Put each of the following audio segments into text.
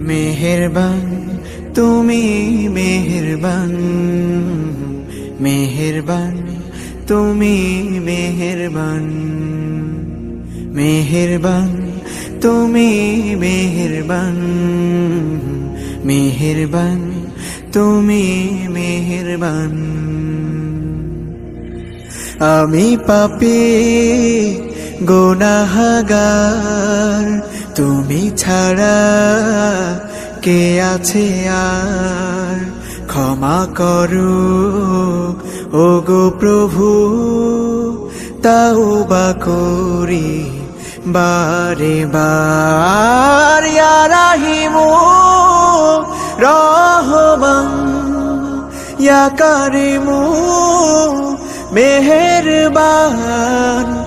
মেহরবান তুমি মেহরবান। মেহরবান তুমি মেহরবান। মেহেরবান তুমি মেহেরবান। মেহরবান তুমি মেহরবান। আমি পাপী গোনাহাগার, তুমি ছাড়া কে আছে আর? ক্ষমা করো ও গো প্রভু তাও বা করি বারে বার। রাহিমু রহমান ইয়া কারিমু মেহেরবান।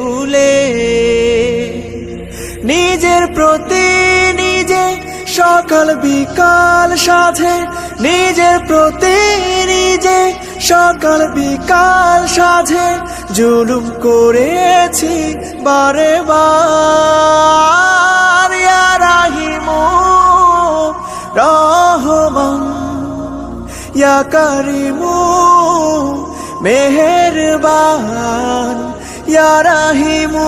প্রতি নিজে সকাল বিকাল সাথে নিজের প্রতি নিজে সকাল বিকাল সাথে জুলুম করেছি বারে বার। রাহিমু রহমান, ইয়া কারিমু মেহেরবান, ইয়া রাহিমু